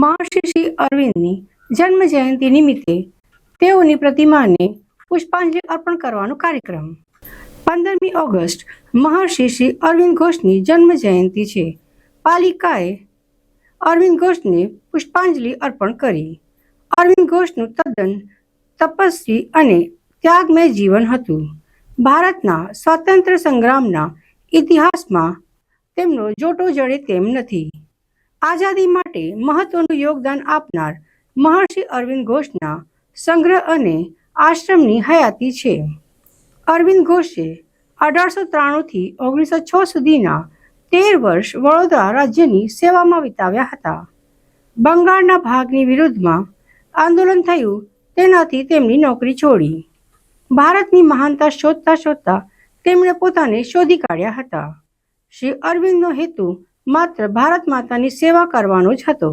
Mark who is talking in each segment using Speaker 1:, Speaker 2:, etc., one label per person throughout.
Speaker 1: મહર્ષિ શ્રી અરવિંદની જન્મ જયંતિ નિમિત્તે તેઓની પ્રતિમાને પુષ્પાંજલિ અર્પણ કરવાનો કાર્યક્રમ. પંદરમી ઓગસ્ટ મહર્ષિ શ્રી અરવિંદ ઘોષની જન્મ જયંતિ છે. પાલિકાએ અરવિંદ ઘોષને પુષ્પાંજલિ અર્પણ કરી. અરવિંદ ઘોષનું તદ્દન તપસ્વી અને ત્યાગમય જીવન હતું. ભારતના સ્વાતંત્ર્ય સંગ્રામના ઇતિહાસમાં તેમનો જોટો જડે તેમ નથી. આઝાદી માટે મહત્વનું યોગદાન આપનાર મહર્ષિ અરવિંદ ઘોષના સંગ્રહ અને આશ્રમની હયાતી છે. અરવિંદ ઘોષે અઢારસો ત્રાણુંથી ઓગણીસો છ સુધીના તેર વર્ષ વડોદરા રાજ્યની સેવામાં વિતાવ્યા હતા. બંગાળના ભાગની વિરુદ્ધમાં આંદોલન થયું તેનાથી તેમની નોકરી છોડી. ભારતની મહાનતા શોધતા શોધતા તેમણે પોતાને શોધી કાઢ્યા હતા. શ્રી અરવિંદનો હેતુ માત્ર ભારત માતાની સેવા કરવાનો જ હતો.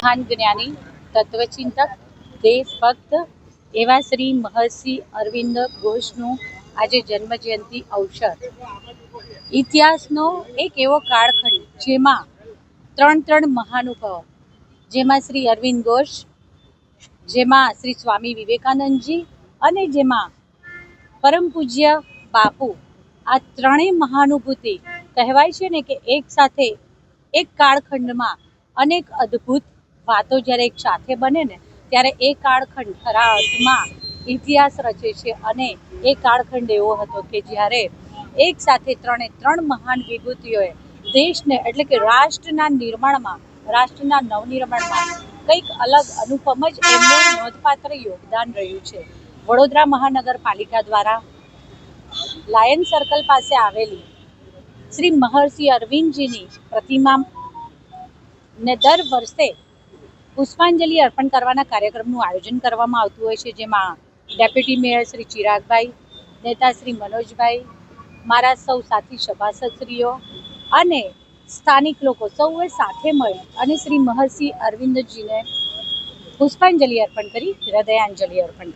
Speaker 2: મહાન જ્ઞાની, તત્વચિંતક, દેશભક્ત એવા શ્રી મહર્ષિ અરવિંદ ઘોષનું આજે જન્મજયંતિ અવસર. ઇતિહાસનો એક એવો કાળખંડ જેમાં ત્રણ ત્રણ મહાનુભાવો, જેમાં શ્રી અરવિંદ ઘોષ, જેમાં શ્રી સ્વામી વિવેકાનંદજી અને જેમાં પરમ પૂજ્ય બાપુ. આ ત્રણેય મહાનુભૂતિ કહેવાય છે ને કે એક સાથે એક કાળખંડમાં અનેક અદ્ભુત વાતો જ્યારે એક સાથે બને ને ત્યારે એ કાળખંડ ખરા અર્થમાં ઇતિહાસ રચે છે અને એ કાળખંડ એવો હતો કે જ્યારે એક સાથે ત્રણે ત્રણ મહાન વિભૂતિઓએ દેશને એટલે કે રાષ્ટ્રના નિર્માણમાં, રાષ્ટ્રના નવનિર્માણમાં કંઈક અલગ અનુપમ જ એમનું નોંધપાત્ર યોગદાન રહ્યું છે. વડોદરા મહાનગરપાલિકા દ્વારા લાયન સર્કલ પાસે આવેલી શ્રી મહર્ષિ અરવિંદજીની પ્રતિમા ને દર વર્ષે પુષ્પાંજલિ અર્પણ કરવાના કાર્યક્રમનું આયોજન કરવામાં આવતું હોય છે, જેમાં ડેપ્યુટી મેયર શ્રી ચિરાગભાઈ, નેતા શ્રી મનોજભાઈ, મારા સૌ સાથી સભાસદશ્રીઓ અને સ્થાનિક લોકો સૌએ સાથે મળી અને શ્રી મહર્ષિ અરવિંદજીને પુષ્પાંજલિ અર્પણ કરી, હૃદયાંજલિ અર્પણ